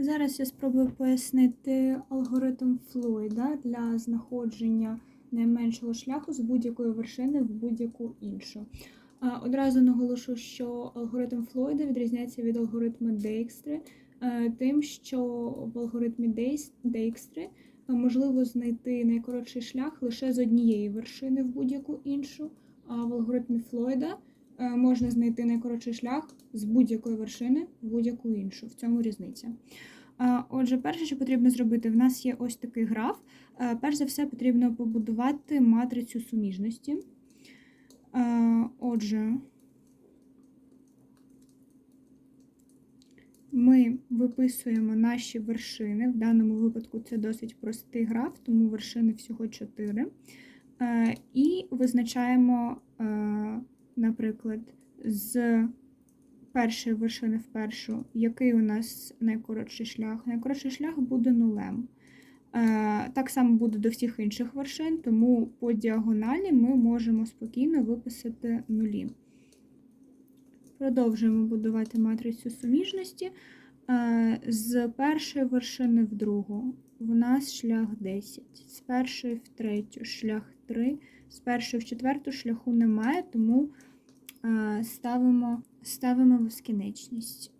Зараз я спробую пояснити алгоритм Флойда для знаходження найменшого шляху з будь-якої вершини в будь-яку іншу. Одразу наголошу, що алгоритм Флойда відрізняється від алгоритму Дейкстри тим, що в алгоритмі Дейкстри можливо знайти найкоротший шлях лише з однієї вершини в будь-яку іншу, а в алгоритмі Флойда можна знайти найкоротший шлях з будь-якої вершини в будь-яку іншу. В цьому різниця. Отже, перше, що потрібно зробити, в нас є ось такий граф. Е, Перш за все, потрібно побудувати матрицю суміжності. Е, Отже, ми виписуємо наші вершини. В даному випадку це досить простий граф, тому вершини всього 4. Е, І визначаємо, е, наприклад, з першої вершини в першу, який у нас найкоротший шлях. Найкоротший шлях буде нулем. Е, Так само буде до всіх інших вершин, тому по діагоналі ми можемо спокійно виписати нулі. Продовжуємо будувати матрицю суміжності. Е, З першої вершини в другу в нас шлях 10, з першої в третю шлях 3, з першої в четверту шляху немає, тому ставимо, ставимо безкінечність.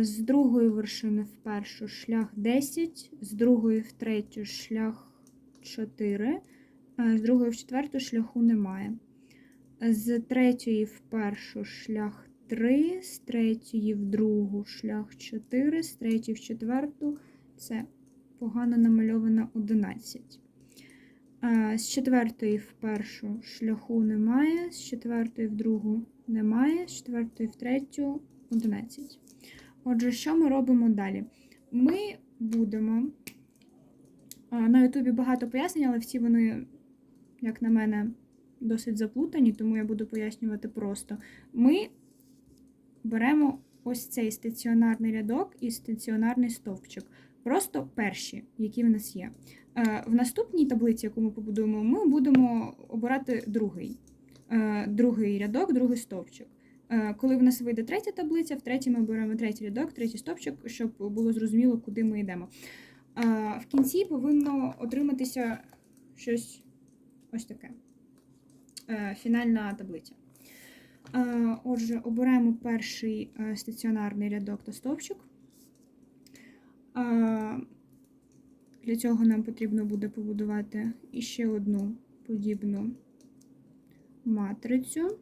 З другої вершини в першу шлях 10, з другої в третю шлях 4, е, з другої в четверту шляху немає. З третьої в першу шлях 3, з третьої в другу шлях 4, з третьої в четверту це погано намальовано 11. З четвертої в першу шляху немає, з четвертої в другу немає, з четвертої в третю 11. Отже, що ми робимо далі? Ми будемо. На Ютубі багато пояснень, але всі вони, як на мене, досить заплутані, тому я буду пояснювати просто. Ми беремо ось цей стаціонарний рядок і стаціонарний стовпчик. Просто перші, які в нас є. Е, В наступній таблиці, яку ми побудуємо, ми будемо обирати другий, Е, другий рядок, другий стовпчик. Е, Коли в нас вийде третя таблиця, в третій ми беремо третій рядок, третій стовпчик, щоб було зрозуміло, куди ми йдемо. В кінці повинно отриматися щось ось таке. Фінальна таблиця. Отже, обираємо перший стаціонарний рядок та стовпчик. Для цього нам потрібно буде побудувати іще одну подібну матрицю.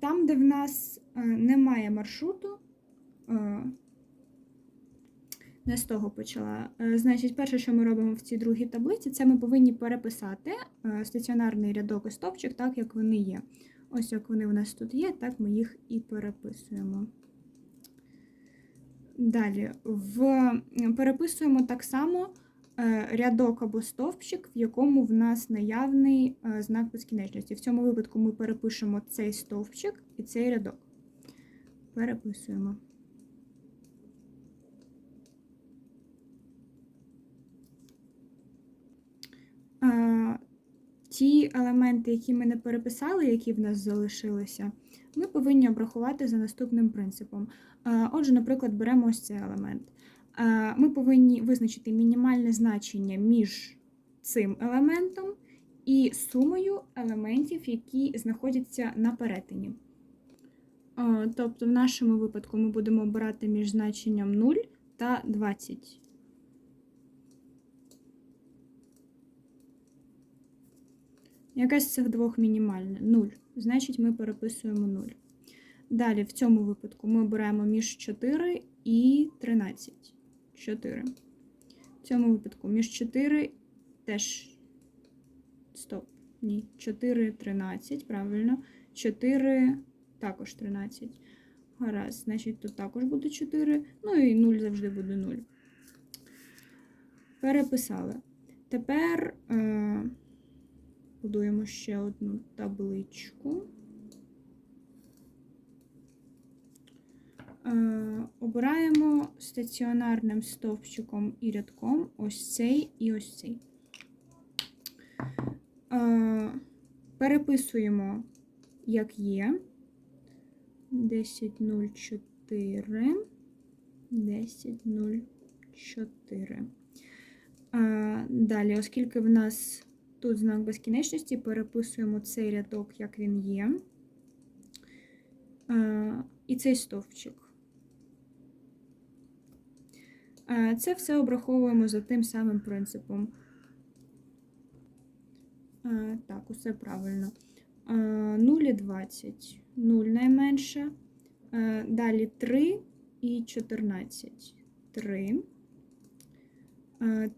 Там, де в нас немає маршруту, не з того почала. Е, Значить, перше, що ми робимо в цій другій таблиці, це ми повинні переписати е, стаціонарний рядок і стовпчик так, як вони є. Ось як вони у нас тут є, так ми їх і переписуємо. Далі в... переписуємо так само е, рядок або стовпчик, в якому в нас наявний е, знак безкінечності. В цьому випадку ми перепишемо цей стовпчик і цей рядок. Переписуємо. Ті елементи, які ми не переписали, які в нас залишилися, ми повинні обрахувати за наступним принципом. Е, Отже, наприклад, беремо ось цей елемент. Е, Ми повинні визначити мінімальне значення між цим елементом і сумою елементів, які знаходяться на перетині. Е, Тобто, в нашому випадку ми будемо обирати між значенням 0 та 20. Якась з цих двох мінімальна 0. Значить, ми переписуємо 0. Далі, в цьому випадку, ми обираємо між 4 і 13. 4. В цьому випадку між 4 теж. Стоп. Ні. 4, 13, правильно. 4 також 13. Гаразд, значить, тут також буде 4. Ну і 0 завжди буде 0. Переписали. Тепер. Е Будуємо ще одну табличку. Е, Обираємо стаціонарним стовпчиком і рядком ось цей і ось цей. Е, Переписуємо, як є. 10.04, 10.04. А, Далі, оскільки в нас тут знак безкінечності, переписуємо цей рядок, як він є. І цей стовпчик. Це все обраховуємо за тим самим принципом. Так, усе правильно. А, 0 і 20. 0 найменше. Далі 3 і 14. 3.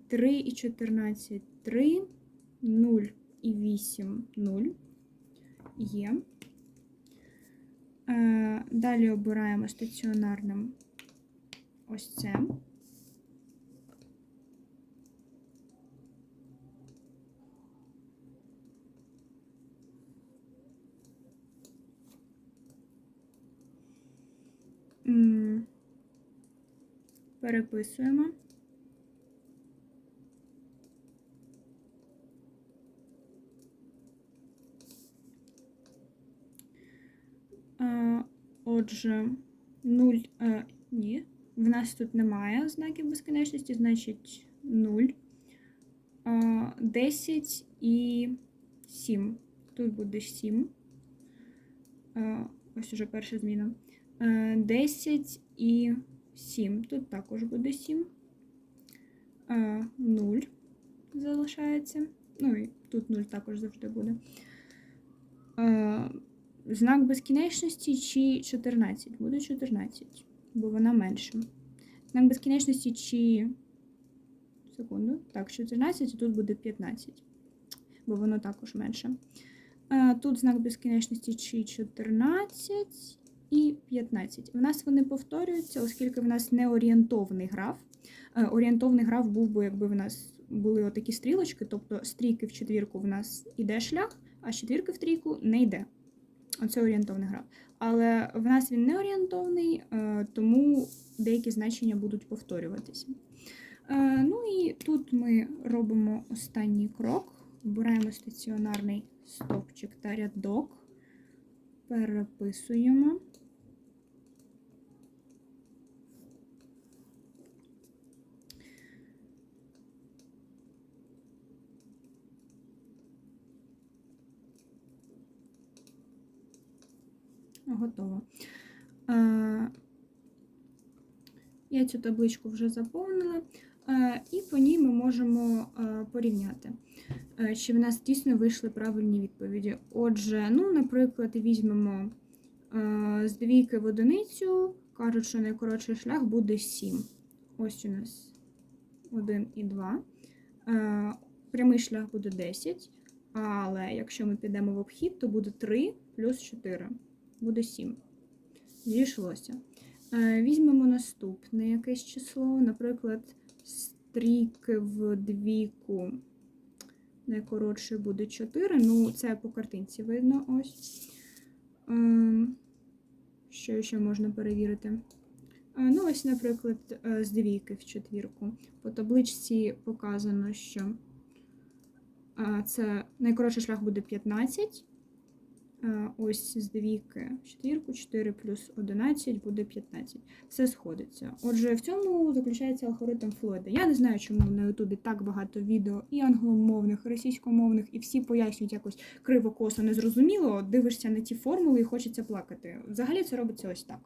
3 і 14 3, 0 і 8 0 є. Е, Далі обираємо стаціонарним ось це. Переписуємо. Е, Отже, 0, е, ні, в нас тут немає знаків безкінечності, значить 0, е, 10 і 7. Тут буде 7. Е, ось уже перша зміна. Е, 10 і 7. Тут також буде 7. Е, 0 залишається. Ну і тут 0 також завжди буде. Е, Знак безкінечності чи 14? Буде 14, бо вона менша. Знак безкінечності чи. Секунду. Так, 14, і тут буде 15, бо воно також менше. Тут знак безкінечності чи 14 і 15. В нас вони повторюються, оскільки в нас не орієнтовний граф. Орієнтовний граф був би, якби в нас були отакі стрілочки, тобто стрійки в четвірку в нас іде шлях, а з четвірки в трійку не йде. Оце орієнтовний граф. Але в нас він не орієнтовний, е, тому деякі значення будуть повторюватися. Е, Ну і тут ми робимо останній крок. Вбираємо стаціонарний стовпчик та рядок, переписуємо. Готово. Я цю табличку вже заповнила, і по ній ми можемо порівняти, чи в нас дійсно вийшли правильні відповіді. Отже, ну, наприклад, візьмемо з двійки в одиницю, кажуть, що найкоротший шлях буде 7. Ось у нас 1 і 2. Е, Прямий шлях буде 10, але якщо ми підемо в обхід, то буде 3 плюс 4 буде 7. Зійшлося. Е, Візьмемо наступне якесь число, наприклад, стрійки в двійку. Найкоротше буде 4. Ну, це по картинці видно ось. Е, Що ще можна перевірити? Е, Ну, ось, наприклад, е, з двійки в четвірку. По табличці показано, що це найкоротший шлях буде 15. Ось з двійки четвірку, 4 плюс 11 буде 15. Все сходиться. Отже, в цьому заключається алгоритм Флойда. Я не знаю, чому на Ютубі так багато відео і англомовних, і російськомовних, і всі пояснюють якось криво-косо, незрозуміло. Дивишся на ті формули і хочеться плакати. Взагалі це робиться ось так.